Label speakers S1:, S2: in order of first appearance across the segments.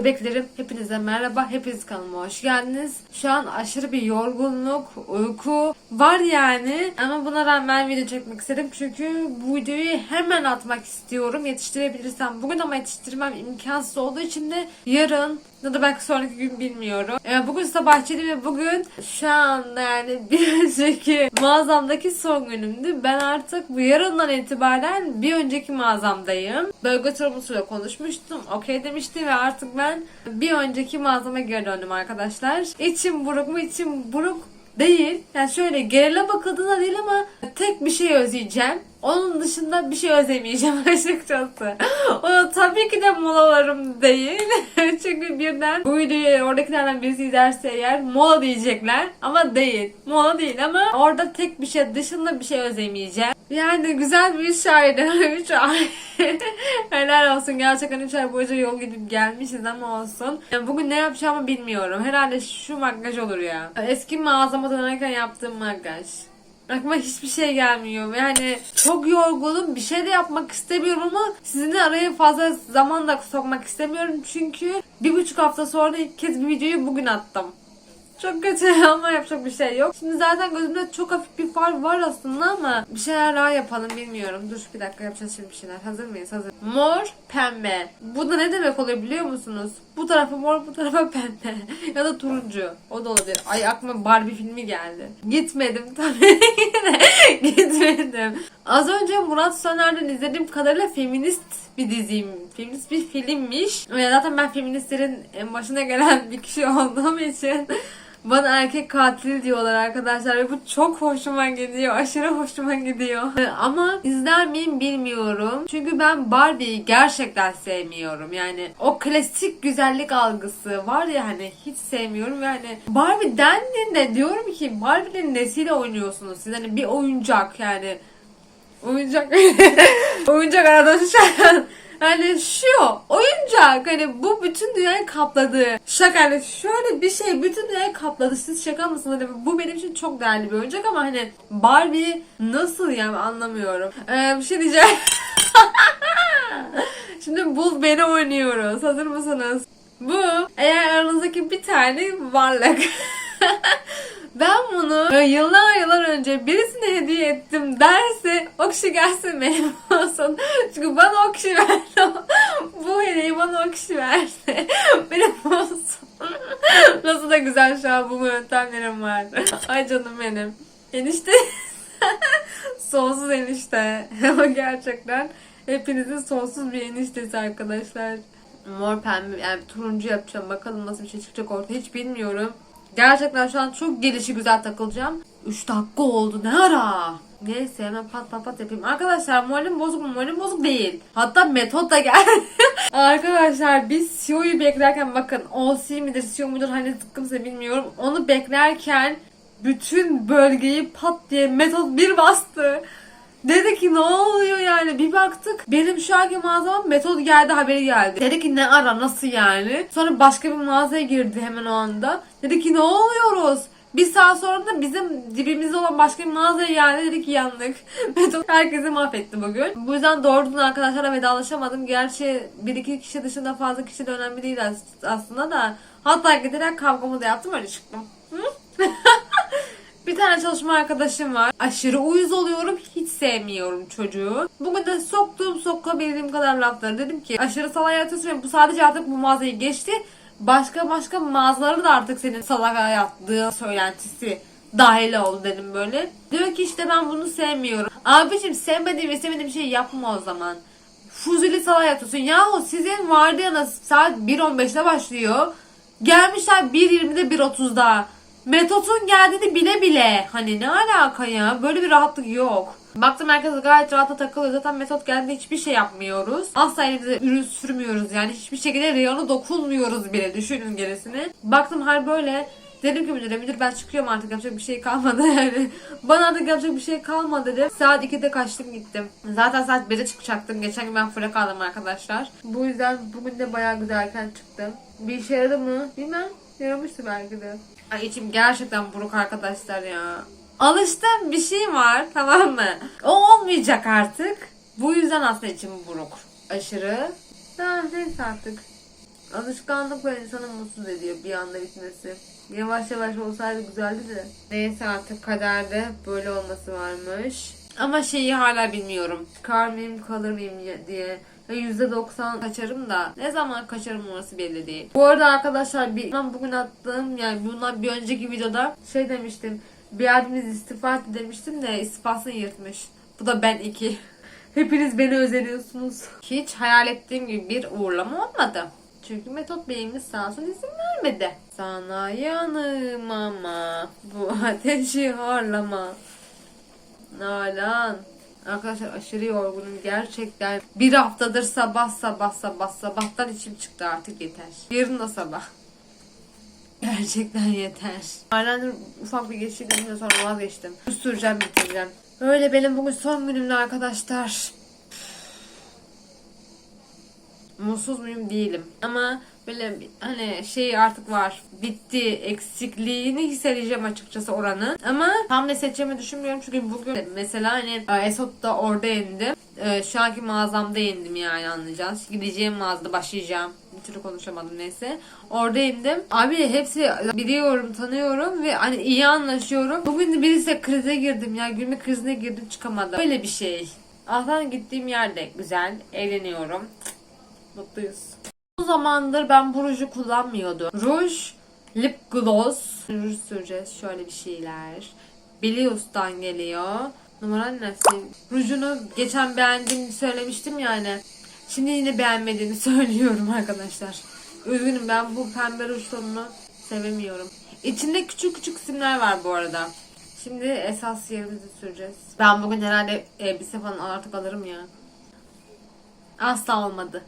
S1: Bebeklerim hepinize merhaba. Hepiniz kanalıma hoş geldiniz. Şu an aşırı bir yorgunluk, uyku var yani. Ama buna rağmen video çekmek istedim. Çünkü bu videoyu hemen atmak istiyorum. Yetiştirebilirsem bugün ama yetiştirmem imkansız olduğu için de yarın ya da belki sonraki gün bilmiyorum. Ee, bugün sabahçıydım ve bugün şu anda yani bir önceki mağazamdaki son günümdü. Ben artık bu yarından itibaren bir önceki mağazamdayım. Bölge sorumlusuyla konuşmuştum. Okey demişti ve artık ben bir önceki mağazama geri döndüm arkadaşlar. İçim buruk mu? İçim buruk değil. Yani şöyle genele bakıldığında değil ama tek bir şey özleyeceğim. Onun dışında bir şey özlemeyeceğim açıkçası. O tabii ki de molalarım değil. Çünkü birden bu videoyu oradakilerden birisi izlerse eğer mola diyecekler. Ama değil. Mola değil ama orada tek bir şey dışında bir şey özlemeyeceğim. Yani güzel bir 3 aydı. 3 ay. Helal olsun. Gerçekten 3 ay boyunca yol gidip gelmişiz ama olsun. Yani bugün ne yapacağımı bilmiyorum. Herhalde şu makyaj olur ya. Eski mağazama dönerken yaptığım makyaj. Aklıma hiçbir şey gelmiyor. Yani çok yorgunum. Bir şey de yapmak istemiyorum ama sizinle araya fazla zaman da sokmak istemiyorum. Çünkü bir buçuk hafta sonra ilk kez bir videoyu bugün attım. Çok kötü ama yapacak bir şey yok. Şimdi zaten gözümde çok hafif bir far var aslında ama bir şeyler daha yapalım bilmiyorum. Dur bir dakika yapacağız şimdi bir şeyler. Hazır mıyız? Hazır. Mor, pembe. Bu da ne demek oluyor biliyor musunuz? Bu tarafa mor, bu tarafa pembe. ya da turuncu. O da olabilir. Ay aklıma Barbie filmi geldi. Gitmedim tabii. Gitmedim. Az önce Murat Söner'den izlediğim kadarıyla feminist bir diziyim. Feminist bir filmmiş. Ve zaten ben feministlerin başına gelen bir kişi olduğum için bana erkek katil diyorlar arkadaşlar ve bu çok hoşuma gidiyor. Aşırı hoşuma gidiyor. Ee, Ama izler miyim bilmiyorum. Çünkü ben Barbie'yi gerçekten sevmiyorum. Yani o klasik güzellik algısı var ya hani hiç sevmiyorum. Yani Barbie dendiğinde diyorum ki Barbie'nin nesiyle oynuyorsunuz siz? Hani bir oyuncak yani. Oyuncak. oyuncak aradan şu an. Hani şu oyuncak hani bu bütün dünyayı kapladı. Şaka hani şöyle bir şey bütün dünyayı kapladı. Siz şaka mısınız? Hani bu benim için çok değerli bir oyuncak ama hani Barbie nasıl yani anlamıyorum. Ee, bir şey diyeceğim. Şimdi bul beni oynuyoruz. Hazır mısınız? Bu eğer aranızdaki bir tane varlık. ben bunu yıllar yıllar önce birisine hediye ettim derse o kişi gelsin benim olsun. Çünkü bana o kişi verdi. Bu hediyeyi bana o kişi verdi. benim olsun. Nasıl da güzel şu an bu yöntemlerim var. Ay canım benim. Enişte. Sonsuz enişte. Gerçekten hepinizin sonsuz bir eniştesi arkadaşlar. Mor pembe yani turuncu yapacağım. Bakalım nasıl bir şey çıkacak ortaya hiç bilmiyorum. Gerçekten şu an çok gelişi güzel takılacağım. 3 dakika oldu ne ara? Neyse hemen pat pat pat yapayım. Arkadaşlar moralim bozuk mu? Moralim bozuk değil. Hatta metot da geldi. Arkadaşlar biz CEO'yu beklerken bakın OC midir CEO mudur hani tıkkımsa bilmiyorum. Onu beklerken bütün bölgeyi pat diye metot bir bastı. Dedi ki ne oluyor yani bir baktık benim şu anki mağazama metod geldi haberi geldi. Dedi ki ne ara nasıl yani. Sonra başka bir mağazaya girdi hemen o anda. Dedi ki ne oluyoruz? Bir saat sonra da bizim dibimizde olan başka bir mağazaya geldi dedi ki yandık. Metod herkesi mahvetti bugün. Bu yüzden doğru düzgün arkadaşlarla vedalaşamadım. Gerçi bir iki kişi dışında fazla kişi de önemli değil as- aslında da. Hatta giderek kavgamı da yaptım öyle çıktım. Hı? Bir tane çalışma arkadaşım var. Aşırı uyuz oluyorum. Hiç sevmiyorum çocuğu. Bugün de soktuğum sokabildiğim kadar lafları dedim ki aşırı salak yatıyorsun. Bu sadece artık bu mağazayı geçti. Başka başka mağazaları da artık senin salak yattığın söylentisi dahil oldu dedim böyle. Diyor ki işte ben bunu sevmiyorum. Abicim sevmediğim bir şey yapma o zaman. Fuzuli salak yatıyorsun. Yahu sizin vardiyanız saat 1.15'te başlıyor. Gelmişler 1.20'de 1.30'da. Metotun geldiğini bile bile. Hani ne alaka ya? Böyle bir rahatlık yok. Baktım herkes gayet rahatla takılıyor. Zaten metot geldiğinde hiçbir şey yapmıyoruz. Asla elimize ürün sürmüyoruz yani. Hiçbir şekilde reyona dokunmuyoruz bile. Düşünün gerisini. Baktım hal böyle. Dedim ki müdüre müdür ben çıkıyorum artık yapacak bir şey kalmadı yani. Bana artık yapacak bir şey kalmadı dedim. Saat 2'de kaçtım gittim. Zaten saat 1'de çıkacaktım. Geçen gün ben fıra kaldım arkadaşlar. Bu yüzden bugün de bayağı güzel erken çıktım. Bir işe yaradı mı? Bilmem. Yaramıştı belki de. Ay içim gerçekten buruk arkadaşlar ya. Alıştığım bir şey var tamam mı? O olmayacak artık. Bu yüzden aslında içim buruk. Aşırı. Ha, neyse artık. Alışkanlıkla insanı mutsuz ediyor bir anda bitmesi. Yavaş yavaş olsaydı güzeldi de. Neyse artık kaderde böyle olması varmış. Ama şeyi hala bilmiyorum. Çıkar mıyım kalır mıyım diye. Ve %90 kaçarım da ne zaman kaçarım orası belli değil. Bu arada arkadaşlar bir, ben bugün attığım yani bundan bir önceki videoda şey demiştim. Bir abimiz istifa etti demiştim de istifasını yırtmış. Bu da ben iki. Hepiniz beni özeniyorsunuz. Hiç hayal ettiğim gibi bir uğurlama olmadı. Çünkü Metot Bey'imiz sağ olsun izin vermedi. Sana yanım ama bu ateşi harlama. Nalan. Arkadaşlar aşırı yorgunum gerçekten. Bir haftadır sabah sabah sabah sabahtan içim çıktı artık yeter. Yarın da sabah. Gerçekten yeter. Halen ufak bir geçişim sonra vazgeçtim. Süreceğim bitireceğim. Öyle benim bugün son günümde arkadaşlar. Mutsuz muyum değilim. Ama böyle hani şey artık var. Bitti. Eksikliğini hissedeceğim açıkçası oranın. Ama tam ne seçeceğimi düşünmüyorum. Çünkü bugün mesela hani e, Esot'ta orada indim. E, Şu anki mağazamda indim yani anlayacağız. Gideceğim mağazada başlayacağım. Bir türlü konuşamadım neyse. Orada indim. Abi hepsi biliyorum, tanıyorum ve hani iyi anlaşıyorum. Bugün de birisi krize girdim ya. Gülme krizine girdim çıkamadım. Böyle bir şey. Allah'tan gittiğim yerde güzel. Eğleniyorum. Mutluyuz. Bu zamandır ben bu ruju kullanmıyordum. Ruj, lip gloss. Ruj süreceğiz. Şöyle bir şeyler. Bilius'tan geliyor. Numaran ne? Rujunu geçen beğendiğimi söylemiştim yani. Şimdi yine beğenmediğini söylüyorum arkadaşlar. Üzgünüm ben bu pembe ruj tonunu sevemiyorum. İçinde küçük küçük simler var bu arada. Şimdi esas yerimizi süreceğiz. Ben bugün herhalde elbise falan artık alırım ya. Asla olmadı.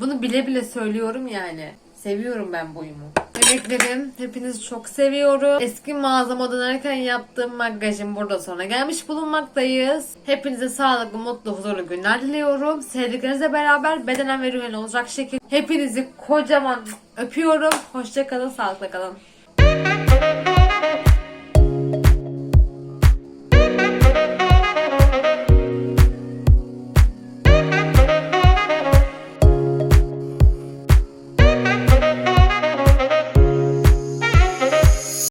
S1: Bunu bile bile söylüyorum yani. Seviyorum ben boyumu. Bebeklerim hepinizi çok seviyorum. Eski mağazama dönerken yaptığım makyajım burada sonra gelmiş bulunmaktayız. Hepinize sağlıklı, mutlu, huzurlu günler diliyorum. Sevdiklerinizle beraber bedenen ve olacak şekilde hepinizi kocaman öpüyorum. Hoşçakalın, sağlıkla kalın.